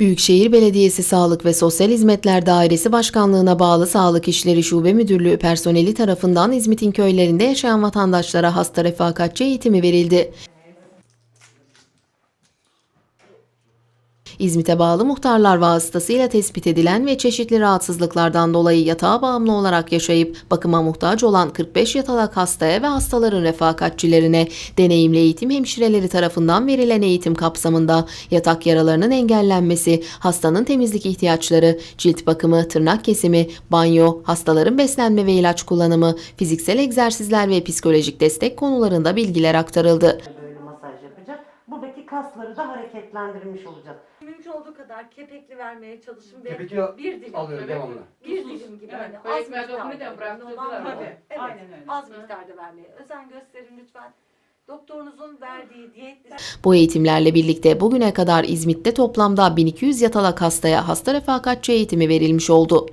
Büyükşehir Belediyesi Sağlık ve Sosyal Hizmetler Dairesi Başkanlığı'na bağlı Sağlık İşleri Şube Müdürlüğü personeli tarafından İzmit'in köylerinde yaşayan vatandaşlara hasta refakatçi eğitimi verildi. İzmit'e bağlı muhtarlar vasıtasıyla tespit edilen ve çeşitli rahatsızlıklardan dolayı yatağa bağımlı olarak yaşayıp bakıma muhtaç olan 45 yatalak hastaya ve hastaların refakatçilerine deneyimli eğitim hemşireleri tarafından verilen eğitim kapsamında yatak yaralarının engellenmesi, hastanın temizlik ihtiyaçları, cilt bakımı, tırnak kesimi, banyo, hastaların beslenme ve ilaç kullanımı, fiziksel egzersizler ve psikolojik destek konularında bilgiler aktarıldı. Yapacak. Buradaki kasları da hareketlendirmiş olacağız. Mümkün olduğu kadar kepekli vermeye çalışın ve Kepekli bir dilim alıyor gibi, devamlı. bir dilim gibi Evet, hani az miktarda bıraktırdılar. Tabii, Evet, aynen öyle. az miktarda vermeye özen gösterin lütfen. Doktorunuzun verdiği diyet Bu eğitimlerle birlikte bugüne kadar İzmit'te toplamda 1200 yatalak hastaya hasta refakatçi eğitimi verilmiş oldu.